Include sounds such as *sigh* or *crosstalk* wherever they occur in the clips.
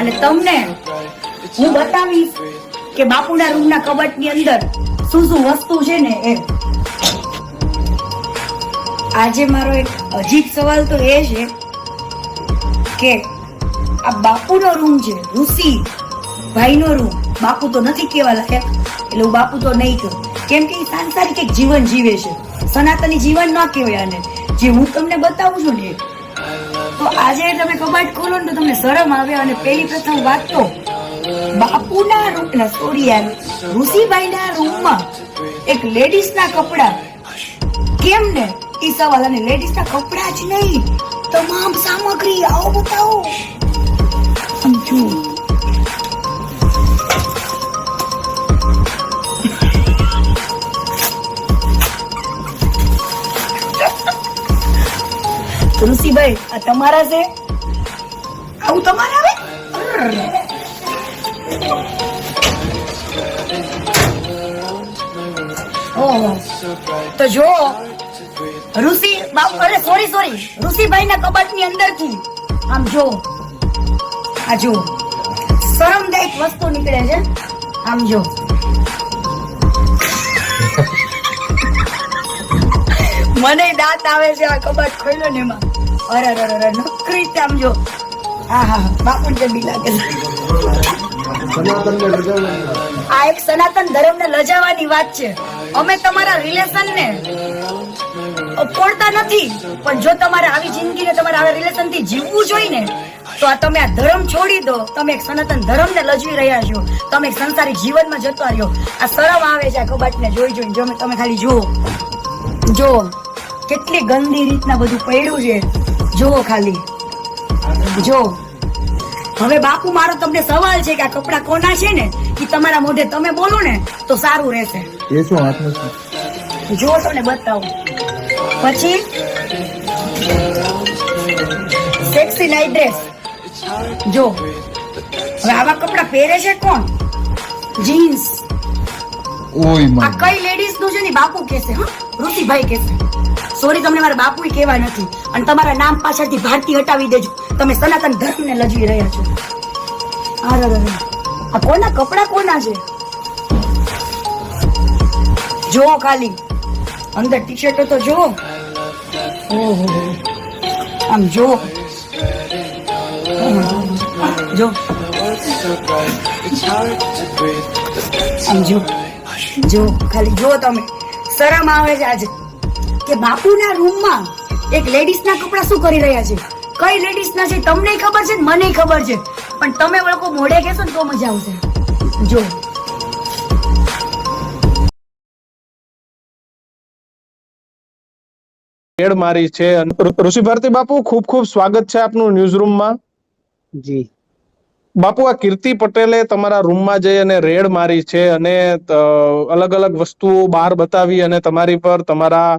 અને તમને હું બતાવીશ કે બાપુના રૂમના કબાટની અંદર શું શું વસ્તુ છે ને એ આજે મારો એક અજીબ સવાલ તો એ છે કે આ બાપુનો રૂમ છે, ઋષિ ભાઈનો રૂમ. બાપુ તો નથી કેવા લાયક, એટલે હું બાપુ તો નહીં કહું. કેમ કે સાંસારિક એક જીવન જીવે છે. સનાતની જીવન ન કહેવાય આને. જે હું તમને બતાવું છું ને. તો આજે તમે કબાટ ખોલો ને તો તમને શરમ આવે અને પેલી પ્રથમ વાત તો બાપુના રૂમ સોરી યાર ઋષિભાઈના રૂમમાં એક લેડીઝના કપડા. કેમ ને? એ સવાલ અને લેડીઝના કપડા જ નહીં. તમામ સામગ્રી આવો બતાવો. સમજો. ઋષિભાઈ આ તમારા છે? આવું તમારે આવે? તો જો ઋષિ બાપ અરે સોરી સોરી ઋષિભાઈ ના કબાટની અંદરથી આમ જો આ જો શરમદાયક વસ્તુ નીકળે છે. આમ જો. *laughs* મને દાંત આવે છે આ કબાટ ખોલ્યો ને એમાં. અરે અરે અરે નકરી આમ જો. હા હા બાપુ જેવી લાગે આ એક સનાતન ધર્મ ને લજાવાની વાત છે. અમે તમારા રિલેશન ને તોડતા નથી, પણ જો તમારે આવી જિંદગીને તમારે આવા રિલેશનથી જીવવું જોઈએ ને તો આ તમે આ ધર્મ છોડી દો. તમે એક સનાતન ધર્મ ને લજવી રહ્યા છો. તમે એક સંસારી જીવનમાં જતા રહ્યો. આ શરમ આવે છે આ કબાટ ને જોઈ જોઈને. જો તમે ખાલી જુઓ. જો કેટલી ગંદી રીતના બધું પડ્યું છે. જુઓ ખાલી. જો હવે બાપુ મારો તમને સવાલ છે કે આ કપડા કોના છે ને? એ તમારા મોઢે તમે બોલો ને તો સારું રહેશે. એ શું હાથનું શું જો ને બતાવું. પછી? સેક્સી નાઈટ ડ્રેસ જો હવે આવા કપડા પહેરે છે કોણ? જીન્સ ઓય આ કઈ લેડીઝનું છે ને બાપુ કહેશે હા? ઋષિભાઈ કહેશે. સોરી તમને મારા બાપુ કેવા નથી. અને તમારા નામ પાછળથી ભારતી હટાવી દેજો. તમે સનાતન ધર્મને લજવી રહ્યા છો. આ કોના કપડા કોના છે? જુઓ ખાલી. અંદર ટી શર્ટો તો ઓહો. આમ જો જો આમ જો જો ખાલી જો તમે. શરમ આવે છે આજે. કે બાપુના રૂમમાં એક લેડીઝના કપડાં શું કરી રહ્યા છે? કઈ લેડીઝના છે તમને ખબર છે મને ખબર છે. પણ તમે વળકો મોઢે કહેશો ને તો મજા આવશે. જો રેડ મારી છે. ઋષિ ભારતી બાપુ ખૂબ ખૂબ સ્વાગત છે આપનું ન્યૂઝ રૂમમાં જી. બાપુ આ કીર્તિ પટેલે તમારા રૂમમાં જઈ અને રેડ મારી છે અને અલગ અલગ વસ્તુઓ બહાર બતાવી અને તમારી પર તમારા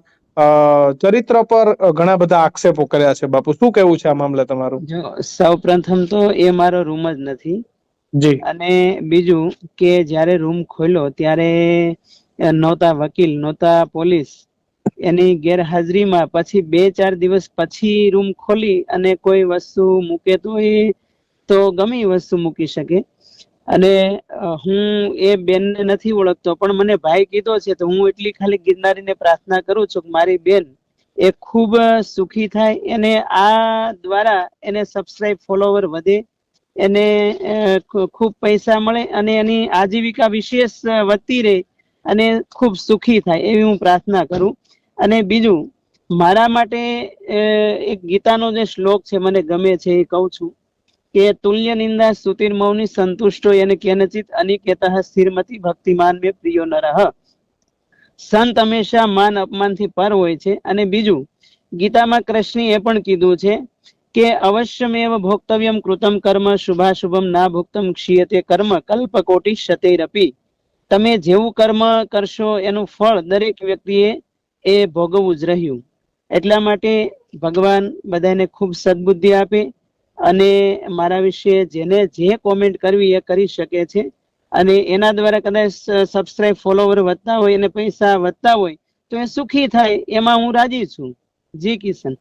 ચરિત્ર પર ઘણા બધા આક્ષેપો કર્યા છે. બાપુ શું કેવું છે આ મામલે તમારું? જો સૌ પ્રથમ તો એ મારો રૂમ જ નથી. જી. અને બીજું કે જ્યારે રૂમ ખોલ્યો ત્યારે નહોતા વકીલ નહોતા પોલીસ. એની ગેરહાજરીમાં પછી બે ચાર દિવસ પછી રૂમ ખોલી અને કોઈ વસ્તુ મૂકે તો એ તો ગમે વસ્તુ મૂકી શકે. અને હું એ બેનને નથી ઓળખતો, પણ મને ભાઈ કીધો છે, તો હું એટલી ખાલી ગિરનારીને પ્રાર્થના કરું છું કે મારી બેન એ ખૂબ સુખી થાય, એને આ દ્વારા એને સબસ્ક્રાઇબ ફોલોવર વધે, એને ખૂબ પૈસા મળે અને એની આજીવિકા વિશેષ વધતી રહે અને ખૂબ સુખી થાય, એવી હું પ્રાર્થના કરું. અને બીજું, મારા માટે એક ગીતાનો જે શ્લોક છે, મને ગમે છે એ કહું છું. કે તુલ્ય નિંદા સુતિર મૌની સંતુષ્ટો એને કેનચિત અનિકેત સ્થિરમતી ભક્તિમાન મે પ્રિયો નરહ સંત હંમેશા માન અપમાનથી પર હોય છે અને બીજું, ગીતામાં કૃષ્ણ એ પણ કીધું છે કે અવશ્યમેવ ભોક્તવ્યમ કૃતમ કર્મ શુભાશુભમ ના ભુક્તમ ક્ષીયતે કર્મ કલ્પકોટી શતેરપી તમે જેવું કર્મ કરશો એનું ફળ દરેક વ્યક્તિએ એ ભોગવવું જ રહ્યું। એટલા માટે ભગવાન બધાને ખૂબ સદબુદ્ધિ આપે અને મારા વિશે જેને જે કોમેન્ટ કરવી એ કરી શકે છે. અને એના દ્વારા કદાચ સબસ્ક્રાઇબ ફોલોવર વધતા હોય અને પૈસા વધતા હોય તો એ સુખી થાય એમાં હું રાજી છું. જી કિશન.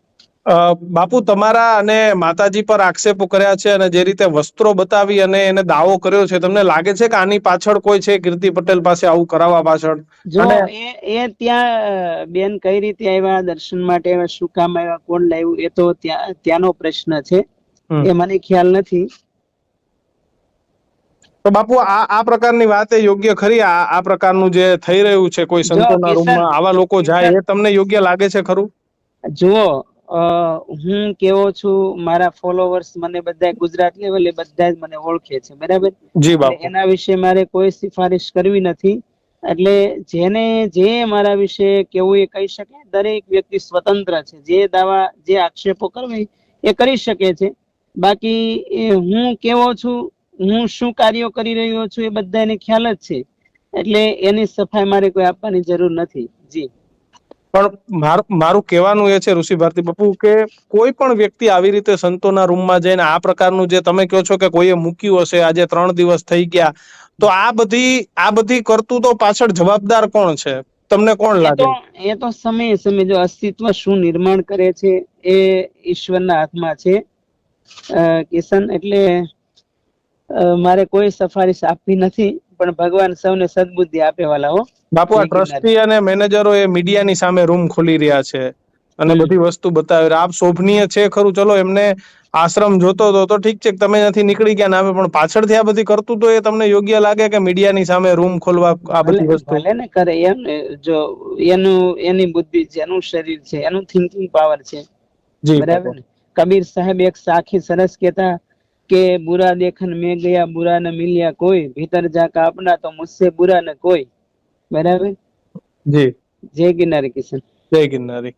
બાપુ તમારા અને માતાજી પર આક્ષેપો કર્યા છે અને જે રીતે વસ્ત્રો બતાવી અને એને દાવો કર્યો છે તમને લાગે છે કે આની પાછળ કોઈ છે? કીર્તિ પટેલ પાસે આવું કરાવવા પાછળ? જો એ એ ત્યાં બેન કઈ રીતે આવ્યા? દર્શન માટે આવ્યા શું કામ આવ્યા? કોણ લાવ્યું? એ તો ત્યાં ત્યાંનો પ્રશ્ન છે. એ મને ખ્યાલ નથી. તો બાપુ આ આ પ્રકારની વાત એ યોગ્ય ખરી? આ આ પ્રકારનું જે થઈ રહ્યું છે કોઈ સંતોના રૂમમાં આવા લોકો જાય એ તમને યોગ્ય લાગે છે ખરું? જુઓ હું કેવો છું મારા ફોલોવર્સ મને બધા ગુજરાત લેવલે બધા જ મને ઓળખે છે બરાબર? જી બાપુ. એના વિશે મારે કોઈ સિફારિશ કરવી નથી. એટલે જેને જે મારા વિશે કેવું એ કહી શકે દરેક વ્યક્તિ સ્વતંત્ર છે. જે દાવા જે આક્ષેપો કરવી એ કરી શકે છે. બાકી હું કેવો છું હું શું કાર્યો કરી રહ્યો છું એ બધાને ખ્યાલ જ છે. એટલે એની સફાઈ મારે કોઈ આપવાની જરૂર નથી. જી. પણ મારું કહેવાનું એ છે ઋષિ ભારતી બાપુ કે કોઈ પણ વ્યક્તિ આવી રીતે સંતોના રૂમમાં જઈને આ પ્રકારનું જે તમે કહો છો કે કોઈએ મૂક્યું હશે આજે ત્રણ દિવસ થઈ ગયા તો આ બધી આ બધી કરતું તો પાછળ જવાબદાર કોણ છે? તમને કોણ લાગે? એ તો સમય સમય જો અસ્તિત્વ શું નિર્માણ કરે છે એ ઈશ્વરના હાથમાં છે. કિશન એટલે મારે કોઈ સફારીશ આપવી નથી પણ ભગવાન સૌને સદબુદ્ધિ આપે વાલા હો. બાપુ આ ટ્રસ્ટી અને મેનેજરો એ મીડિયાની સામે રૂમ ખોલી રહ્યા છે અને બધી વસ્તુ બતાવી આપ શોભનીય છે ખરું? ચલો એમને આશ્રમ જોતો હતો તો ઠીક છે તમે નથી નીકળી ગયા નામે પણ પાછળથી આ બધી કરતું તો એ તમને યોગ્ય લાગે કે મીડિયાની સામે રૂમ ખોલવા આ બધી વસ્તુ? ભલે ને કરે એમ ને, જો એનું એની બુદ્ધિ છે એનું શરીર છે એનું થિંકિંગ પાવર છે. જી બરાબર કબીર સાહેબ એક સાખી સરસ કહેતા કે બુરા દેખન મેં ગયા બુરા ન મિલ્યા કોઈ ભીતર જા કાપના તો મુજસે બુરા ન કોઈ. બરાબર? જી. જય ગિરનારી કિશન. જય ગિરનારી.